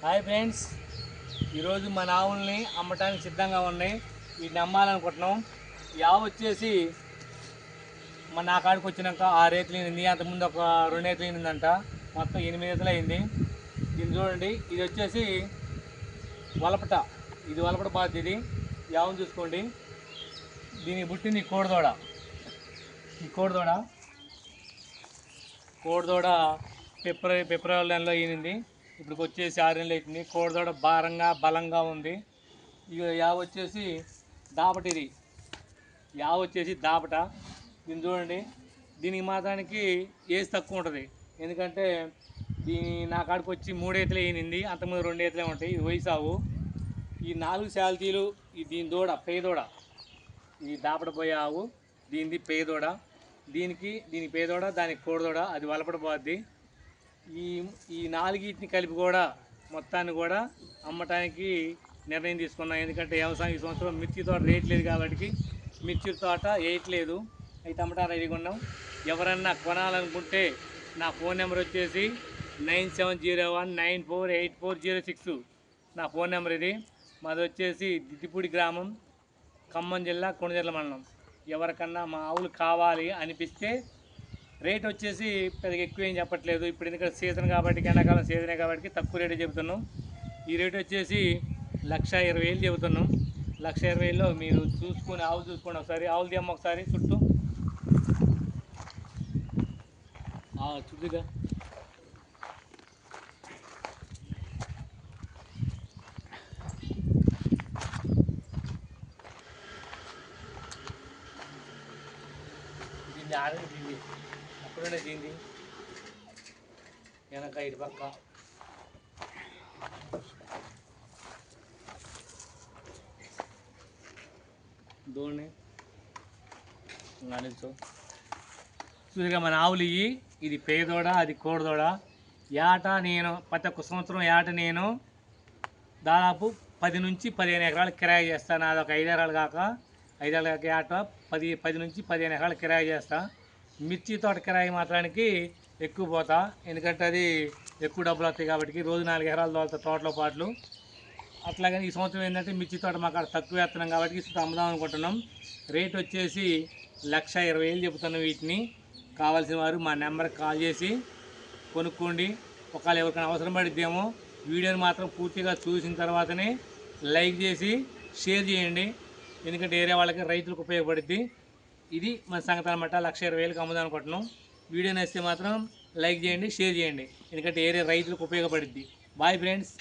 Hi friends. ఈరోజు మన ఆవుల్ని అమ్మటానికి సిద్ధంగా ఉన్నాయి. వీటిని అమ్మాలనుకుంటున్నాం. ఈ ఆవు వచ్చేసి మన నా కాడికి వచ్చినాక ఆరు రేతులు అయింది అంతకుముందు ఒక రెండు రేతులు అయిందంట మొత్తం ఎనిమిది రేతులు అయింది. దీన్ని చూడండి. ఇది వచ్చేసి వలపట. ఇది వలపట బాధ్యత ఇది. ఈ ఆవును చూసుకోండి. దీనికి పుట్టింది కోడిదోడ. ఈ కోడిదోడ. కోడిదోడ ఫిబ్రవరి ఫిబ్రవరి నెలలో ఈనింది ఇప్పుడు వచ్చేసి ఆరెంజ్ లైట్ని కోడదోడ భారంగా బలంగా ఉంది. ఇక యావ వచ్చేసి దాపట ఇది. యావ వచ్చేసి దాపట. దీన్ని చూడండి. దీనికి మాత్రానికి ఏజ్ తక్కువ ఉంటుంది. ఎందుకంటే దీని నా కాడికి వచ్చి మూడేతలే వేయనింది ఈనింది అంతకుముందు రెండు ఉంటాయి. ఇది వయసావు. ఈ నాలుగు శాలతీలు ఈ దీని దూడ పేదోడ ఈ దాపట పోయే ఆవు దీనిది పేదోడ దీనికి దీని పేదోడ దానికి కోడదోడ. అది వలపడిపోద్ది ఈ ఈ నాలుగింటిని కలిపి కూడా మొత్తాన్ని కూడా అమ్మటానికి నిర్ణయం తీసుకున్నాం. ఎందుకంటే వ్యవసాయం ఈ సంవత్సరం మిర్చి తోట రేట్ లేదు కాబట్టి మిర్చి తోట వేయట్లేదు అయితే అమ్మటానికి రెడీగా ఉన్నాం. ఎవరన్నా కొనాలనుకుంటే నా ఫోన్ నెంబర్ వచ్చేసి nine seven zero one nine four eight four zero six. నా ఫోన్ నెంబర్ ఇది. మాది వచ్చేసి దిద్దిపూడి గ్రామం ఖమ్మం జిల్లా కొణిదెల మండలం. ఎవరికన్నా మా ఆవులు కావాలి అనిపిస్తే రేట్ వచ్చేసి పెద్దగా ఎక్కువ ఏం చెప్పట్లేదు. ఇప్పుడు ఎందుకంటే సీజన్ కాబట్టి ఎండాకాలం సీజనే కాబట్టి తక్కువ రేటే చెబుతున్నాం. ఈ రేట్ వచ్చేసి లక్ష ఇరవై వేలు చెబుతున్నాం. లక్ష ఇరవై వేలలో మీరు చూసుకొని ఆవులు చూసుకోండి ఒకసారి. ఆవులు తీయమ్మ ఒకసారి చుట్టూ. చుట్టుగా దీన్ని ఎప్పుడైనా దీన్ని వెనక ఇటు పక్క. దోణి నడుచు. చూసిగా మన ఆవులు ఇవి ఇది పేదోడ అది కోడదోడ? ఏట నేను ప్రతి ఒక్క సంవత్సరం ఏట నేను దాదాపు పది నుంచి పదిహేను ఎకరాలు కిరాయి చేస్తాను నాది ఒక ఐదు ఎకరాలు కాక ఐదు ఎకరాల ఏట పది పది నుంచి పదిహేను ఎకరాలు కిరాయి చేస్తాను మిర్చి తోట కిరాయి మాత్రానికి ఎక్కువ పోతా. ఎందుకంటే అది ఎక్కువ డబ్బులు వస్తాయి కాబట్టి రోజు నాలుగు ఎకరాలు తోలుతా తోటలో పాటలు. అట్లాగని ఈ సంవత్సరం ఏంటంటే మిర్చి తోట మాకు అక్కడ తక్కువ వేస్తున్నాం కాబట్టి ఇప్పుడు అమ్ముదాం అనుకుంటున్నాం. రేట్ వచ్చేసి లక్ష ఇరవై వేలు చెబుతున్నాం వీటిని కావాల్సిన వారు మా నెంబర్కి కాల్ చేసి కొనుక్కోండి. ఒకవేళ ఎవరికైనా అవసరం పడిద్దేమో వీడియోని మాత్రం పూర్తిగా చూసిన తర్వాతనే లైక్ చేసి షేర్ చేయండి. ఎందుకంటే ఏరియా వాళ్ళకి రైతులకు ఉపయోగపడుద్ది. ఇది మన సంగతి అనమాట లక్ష ఇరవై వేలకు అమ్ముదాం అనుకుంటున్నాం వీడియో నచ్చితే మాత్రం లైక్ చేయండి షేర్ చేయండి. ఎందుకంటే ఏరే రైతులకు ఉపయోగపడుద్ది. Bye friends